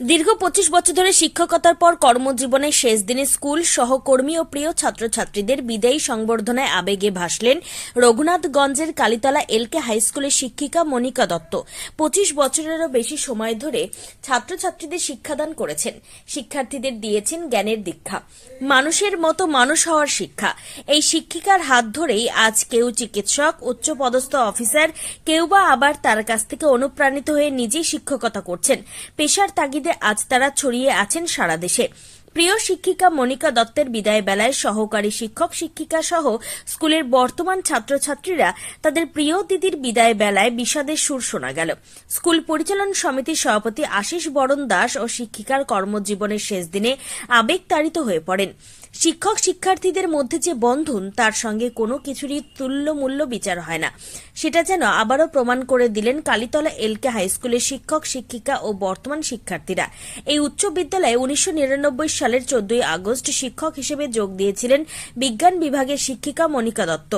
দীর্ঘ পঁচিশ বছর ধরে শিক্ষকতার পর কর্মজীবনের শেষ দিনে স্কুল, সহকর্মী ও প্রিয় ছাত্রছাত্রীদের বিদায়ী সংবর্ধনায় আবেগে ভাসলেন রঘুনাথগঞ্জের কালীতলা এলকে হাইস্কুলের শিক্ষিকা মনিকা দত্ত। পঁচিশ বছরেরও বেশি সময় ধরে ছাত্রছাত্রীদের শিক্ষাদান করেছেন। শিক্ষার্থীদের দিয়েছেন জ্ঞানের দীক্ষা। মানুষের মতো মানুষ হওয়ার শিক্ষা। এই শিক্ষিকার হাত ধরেই আজ কেউ চিকিৎসক, উচ্চপদস্থ অফিসার, কেউ বা আবার তার কাছ থেকে অনুপ্রাণিত হয়ে নিজেই শিক্ষকতা করছেন। পেশার তাগিদে আজ তারা ছড়িয়ে আছেন সারা দেশে। প্রিয় শিক্ষিকা মনিকা দত্তের বিদায় বেলায় সহকারী শিক্ষক, শিক্ষিকা সহ স্কুলের বর্তমান ছাত্রছাত্রীরা তাদের প্রিয় দিদির বিদায় বেলায় বিষাদের সুর শোনা গেল। স্কুল পরিচালন সমিতির সভাপতি আশিস বরণ দাস ও শিক্ষিকার কর্মজীবনের শেষ দিনে আবেগ তাড়িত হয়ে পড়েন। শিক্ষক শিক্ষার্থীদের মধ্যে যে বন্ধন, তার সঙ্গে কোনো কিছুরই তুল্য মূল্য বিচার হয় না। সেটা যেন আবারও প্রমাণ করে দিলেন কালীতলা এলকে হাইস্কুলের শিক্ষক, শিক্ষিকা ও বর্তমান শিক্ষার্থীরা। এই উচ্চ বিদ্যালয়ে উনিশশো নিরানব্বই সালের চোদ্দই আগস্ট শিক্ষক হিসেবে যোগ দিয়েছিলেন বিজ্ঞান বিভাগের শিক্ষিকা মনিকা দত্ত।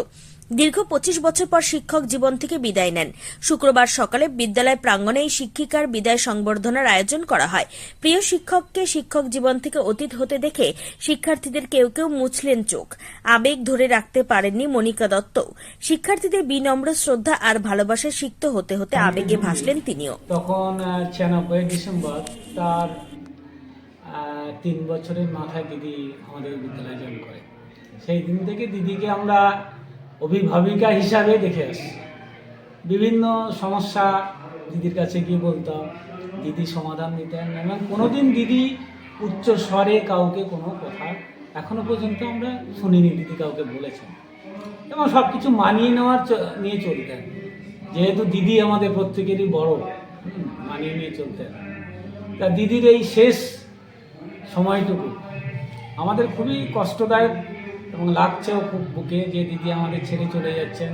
দীর্ঘ পঁচিশ বছর পর শিক্ষক জীবন থেকে বিদায় নেন। শুক্রবার সকালে বিদ্যালয় প্রাঙ্গণে এই শিক্ষিকার বিদায় সংবর্ধনার আয়োজন করা হয়। প্রিয় শিক্ষককে শিক্ষক জীবন থেকে অতীত হতে দেখে শিক্ষার্থীদের কেউ কেউ মুছলেন চোখ। আবেগ ধরে রাখতে পারেননি মনিকা দত্ত। শিক্ষার্থীদের বিনম্র শ্রদ্ধা আর ভালোবাসায় সিক্ত হতে হতে আবেগে ভাসলেন তিনিও। তখন ছিয়ানব্বই ডিসেম্বর তার তিন বছরের মাথায় দিদি আমাদের বিদ্যালয়ে জয়েন করে। সেই দিন থেকে দিদিকে আমরা অভিভাবিকা হিসাবে দেখে আসি। বিভিন্ন সমস্যা দিদির কাছে গিয়ে বলতাম, দিদি সমাধান দিতেন এবং কোনোদিন দিদি উচ্চ স্বরে কাউকে কোনো কথা এখনও পর্যন্ত আমরা শুনিনি দিদি কাউকে বলেছেন। এবং সব কিছু মানিয়ে নেওয়ার নিয়ে চলতেন। যেহেতু দিদি আমাদের প্রত্যেকেরই বড় মানিয়ে নিয়ে চলতেন। তা দিদির এই শেষ সময়টুকু আমাদের খুবই কষ্টদায়ক এবং লাগছেও খুব বুকে যে দিদি আমাদের ছেড়ে চলে যাচ্ছেন।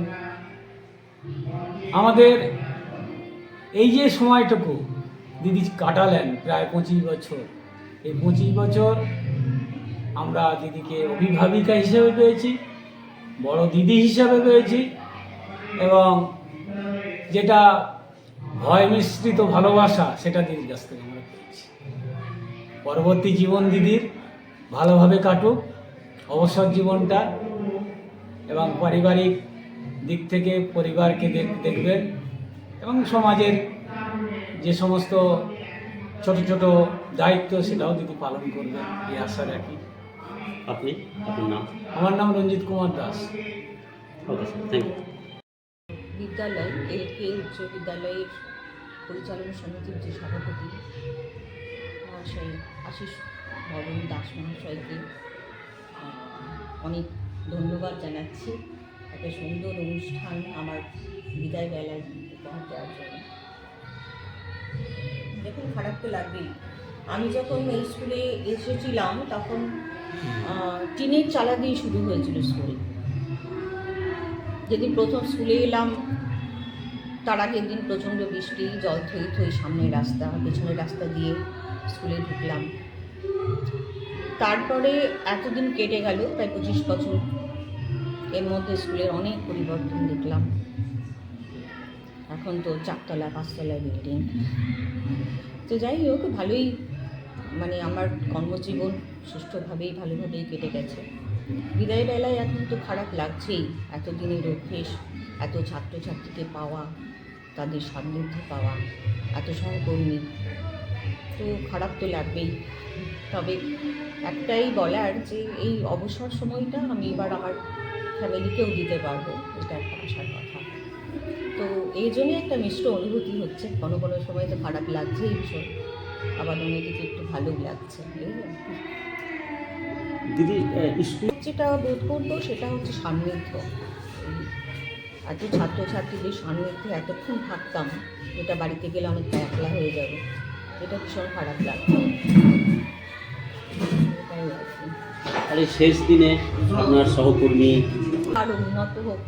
আমাদের এই যে সময়টুকু দিদি কাটালেন প্রায় পঁচিশ বছর, এই পঁচিশ বছর আমরা দিদিকে অভিভাবিকা হিসেবে পেয়েছি, বড় দিদি হিসাবে পেয়েছি এবং যেটা ভয় মিশ্রিত ভালোবাসা সেটা দিদির কাছ থেকে আমরা পেয়েছি। পরবর্তী জীবন দিদির ভালোভাবে কাটুক। অবসর জীবনটা এবং পারিবারিক দিক থেকে পরিবারকে দেখ- দেখবেন এবং সমাজের যে সমস্ত ছোট ছোট দায়িত্ব সেটাও দিদি পালন করবেন এই আশা রাখি। আপনি আপনার নাম? আমার নাম Ranjit Kumar Das. Okay thank you বিদ্যালয় এলকে উচ্চ বিদ্যালয়ের পরিচালনা সমিতির যে সভাপতি মহাশয় আশিস ভবন দাস মহাশয়কে অনেক ধন্যবাদ জানাচ্ছি। একটা সুন্দর অনুষ্ঠান আমার বিদায় বেলায় উপহার দেওয়ার জন্য। দেখুন, খারাপ তো লাগবেই। আমি যখন এই স্কুলে এসেছিলাম, তখন টিনের চালা দিয়ে শুরু হয়েছিল স্কুল যেদিন প্রথম স্কুলে এলাম, তার আগের দিন প্রচণ্ড বৃষ্টি, জল থই থই সামনের রাস্তা, পেছনের রাস্তা দিয়ে স্কুলে ঢুকলাম। তারপরে এতদিন কেটে গেল, প্রায় পঁচিশ বছর। এর মধ্যে স্কুলের অনেক পরিবর্তন দেখলাম। এখন তো চারতলা পাঁচতলা বিল্ডিং তো যাই হোক, ভালোই মানে আমার কর্মজীবন সুষ্ঠুভাবেই, ভালোভাবেই কেটে গেছে। বিদায় বেলায় এখন তো খারাপ লাগছেই, এতদিনের অভ্যেস, এত ছাত্রছাত্রীকে পাওয়া, তাদের সান্নিধ্য পাওয়া, এত সহকর্মী। তো খারাপ তো লাগবেই। তবে একটাই বলার যে এই অবসর সময়টা আমি এবার আমার ফ্যামিলিকেও দিতে পারব এটা একটা আশার কথা। তো এই জন্যই একটা মিশ্র অনুভূতি হচ্ছে কোনো কোনো সময় তো খারাপ লাগছেই ভীষণ। আবার অন্যদিকে একটু ভালো লাগছে। দিদি স্কুল যেটা বোধ করতো সেটা হচ্ছে সান্নিধ্য। এত ছাত্রছাত্রীদের সান্নিধ্যে এতক্ষণ থাকতাম এটা বাড়িতে গেলে অনেকটা একলা হয়ে যাবে। এটা ভীষণ খারাপ লাগতো এটাই আর শেষ দিনে আপনার সহকর্মী আরও উন্নত হোক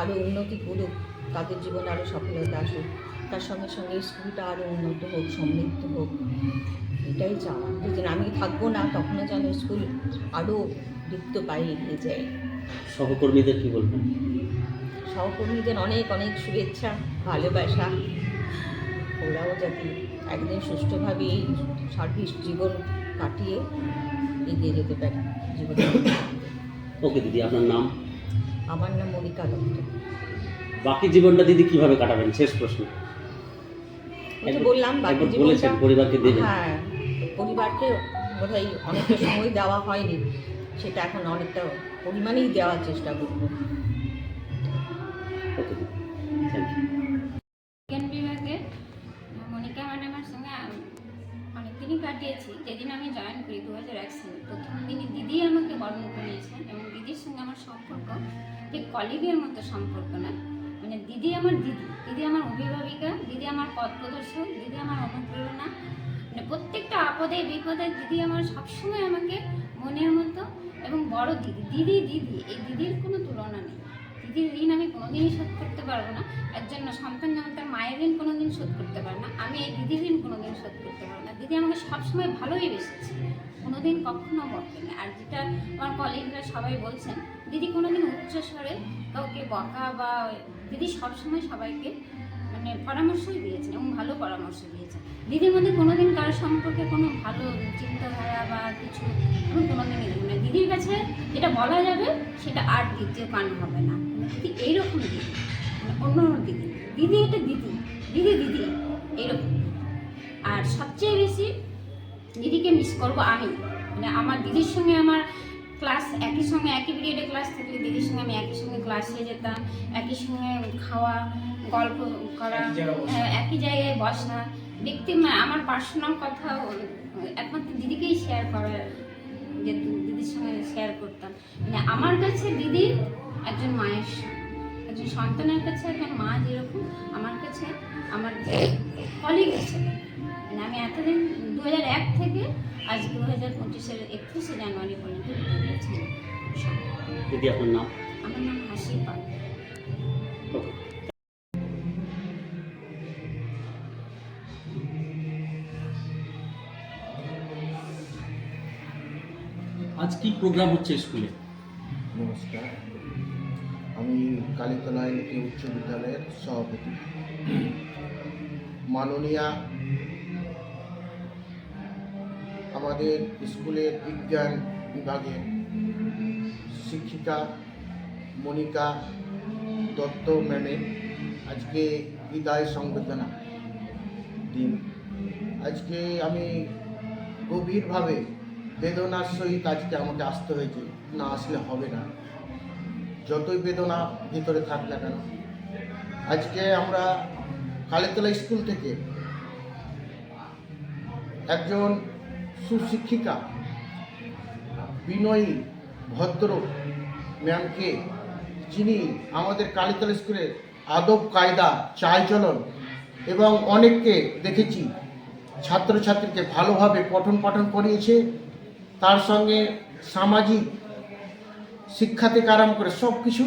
আরও উন্নতি করুক তাদের জীবনে আরও সফলতা আসুক তার সঙ্গে সঙ্গে স্কুলটা আরও উন্নত হোক সমৃদ্ধ হোক এটাই চাওয়া। যেদিন আমি থাকব না তখনও যেন স্কুল আরও বৃত্ত পায়ে এগিয়ে যায়। সহকর্মীদের কি বলবেন? সহকর্মীদের অনেক অনেক শুভেচ্ছা ভালোবাসা ওরাও যাতে একদিন সুষ্ঠুভাবে এই সার্ভিস জীবন কাটিয়ে এগিয়ে যেতে পারে জীবনে। ওকে দিদি আপনার নাম? আমার নাম মনিকা দত্ত। বাকি জীবনটা দিদি কীভাবে কাটাবেন? শেষ প্রশ্ন। বললাম বাকি বলেছেন পরিবারকে দেবেন। হ্যাঁ পরিবারকে বোধহয় অনেকটা সময় দেওয়া হয়নি। সেটা এখন অনেকটা পরিমাণেই দেওয়ার চেষ্টা করব। কাটিয়েছি যেদিন আমি জয়েন করি দু হাজার এক সালে। প্রথম দিনই দিদি আমাকে বরণ করিয়েছেন এবং দিদির সঙ্গে আমার সম্পর্ক ঠিক কলিগের মতো সম্পর্ক না। মানে দিদি আমার দিদি দিদি আমার অভিভাবিকা, দিদি আমার পথ প্রদর্শক, দিদি আমার অনুপ্রেরণা। মানে প্রত্যেকটা আপদে, বিপদে দিদি আমার সবসময় আমাকে মনের মতো এবং বড় দিদি দিদি দিদি, এই দিদির কোনো তুলনা নেই। দিদির ঋণ আমি কোনোদিনই শোধ করতে পারব না। একজন সন্তান যেমন তার মায়ের ঋণ কোনোদিন শোধ করতে পারে না, আমি এই দিদির ঋণ কোনোদিন শোধ করতে পারব না। দিদি আমাকে সবসময় ভালোই বেসেছে, কোনোদিন কখনো বকেনি আর যেটা আমার কলিগরা সবাই বলছেন, দিদি কোনোদিন উচ্চ স্বরে কাউকে বকা বা দিদি সবসময় সবাইকে মানে পরামর্শই দিয়েছেন এবং ভালো পরামর্শ দিয়েছেন। দিদির মধ্যে কোনোদিন কারোর সম্পর্কে কোনো ভালো চিন্তাধারা বা কিছু, আমি কোনোদিনই দেখি না দিদির কাছে যেটা বলা যাবে, সেটা আর দ্বিতীয় কান হবে না। দিদি এইরকম দিদি অন্য দিদি। দিদি এটা দিদি দিদি দিদি এইরকম। আর সবচেয়ে বেশি দিদিকে মিস করব আমি। মানে আমার দিদির সঙ্গে আমার ক্লাস একই সঙ্গে একই পিরিয়ডে ক্লাস থাকলে দিদির সঙ্গে আমি একই সঙ্গে ক্লাসে যেতাম একই সঙ্গে খাওয়া গল্প করা একই জায়গায় বসা। হ্যাঁ, ব্যক্তি মানে আমার পার্সোনাল কথা একমাত্র দিদিকেই শেয়ার করা যে দিদির সঙ্গে শেয়ার করতাম। মানে আমার কাছে দিদি একজন মায়ের একজন সন্তানের কাছে একজন মা যেরকম আমার কাছে আমার কলিগ হিসেবে মানে আমি এতদিন দু হাজার এক থেকে আজ দু হাজার পঁচিশের একত্রিশে জানুয়ারি পর্যন্ত দিদি আপনার নাম? আমার নাম হাসি পাল। আজ কি প্রোগ্রাম হচ্ছে স্কুলে? নমস্কার। আমি কালীতলা এলকে উচ্চ বিদ্যালয়ের সভাপতি। মাননীয়া আমাদের স্কুলের বিজ্ঞান বিভাগের শিক্ষিকা মনিকা দত্ত ম্যামের আজকে বিদায় সংবেদনা দিন। আজকে আমি গভীরভাবে বেদনার সহিত আজকে আমাকে আসতে হয়েছে। না আসলে হবে না। যতই বেদনা ভিতরে থাক না কেন। আজকে আমরা কালীতলা স্কুল থেকে একজন সুশিক্ষিকা বিনয়ী ভদ্র ম্যামকে যিনি আমাদের কালীতলা স্কুলের আদব, কায়দা চালচলন এবং অনেককে দেখেছি। ছাত্রছাত্রীকে ভালোভাবে পঠন পাঠন করিয়েছে। তার সঙ্গে সামাজিক শিক্ষা থেকে আরম্ভ করে সব কিছু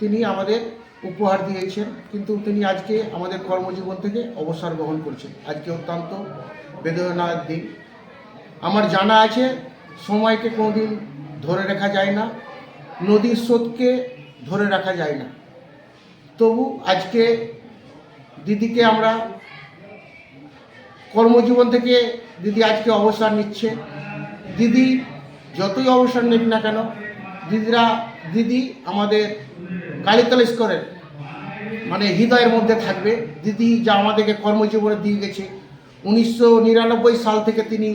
তিনি আমাদের উপহার দিয়েছেন। কিন্তু তিনি আজকে আমাদের কর্মজীবন থেকে অবসর গ্রহণ করছেন। আজকে অত্যন্ত বেদনার দিন। আমার জানা আছে, সময়কে কোনোদিন ধরে রাখা যায় না, নদীর স্রোতকে ধরে রাখা যায় না। তবু আজকে দিদিকে আমরা কর্মজীবন থেকে, দিদি আজকে অবসর নিচ্ছে। দিদি যতই অবসর নিক না কেন, দিদিরা, দিদি আমাদের কালীতলা স্কোরের মানে হৃদয়ের মধ্যে থাকবে। দিদি যা আমাদেরকে কর্মজীবনে দিয়ে গেছে। উনিশশো নিরানব্বই সাল থেকে তিনি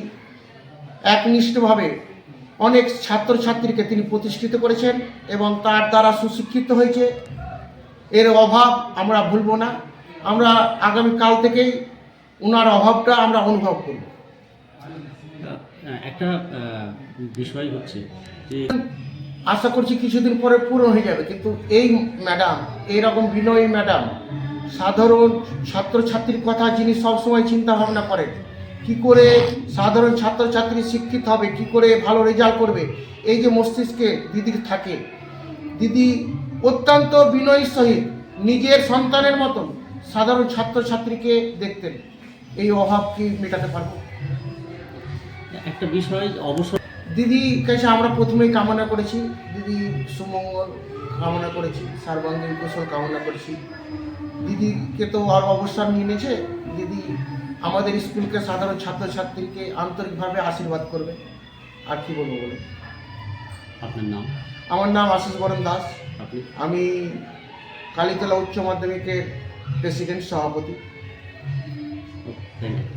একনিষ্ঠভাবে অনেক ছাত্রছাত্রীকে তিনি প্রতিষ্ঠিত করেছেন এবং তার দ্বারা সুশিক্ষিত হয়েছে। এর অভাব আমরা ভুলব না। আমরা আগামী কাল থেকেই ওনার অভাবটা আমরা অনুভব করব। একটা বিষয় হচ্ছে যে আশা করছি কিছুদিন পরে পূরণ হয়ে যাবে, কিন্তু এই ম্যাডাম, এইরকম বিনয়ী ম্যাডাম, সাধারণ ছাত্রছাত্রীর কথা যিনি সবসময় চিন্তা ভাবনা করেন, কি করে সাধারণ ছাত্রছাত্রী শিক্ষিত হবে, কি করে ভালো রেজাল্ট করবে, এই যে মস্তিষ্কে দিদির থাকে, দিদি অত্যন্ত বিনয়ী সহিত নিজের সন্তানের মতন সাধারণ ছাত্রছাত্রীকে দেখতেন, এই অভাব কি মেটাতে পারব? একটা বিষয় অবসর দিদি কাছে আমরা প্রথমেই কামনা করেছি। দিদি সুমঙ্গল কামনা করেছি সর্বাঙ্গীন কুশল কামনা করেছি। দিদিকে তো আর অবসর নিয়ে নিয়েছে। দিদি আমাদের স্কুলকে সাধারণ ছাত্রছাত্রীকে আন্তরিকভাবে আশীর্বাদ করবে। আর কি বলব বলে আপনার নাম? আমার নাম আশিস বরণ দাস। আমি কালীতলা উচ্চ মাধ্যমিকের প্রেসিডেন্ট সভাপতি। Thank you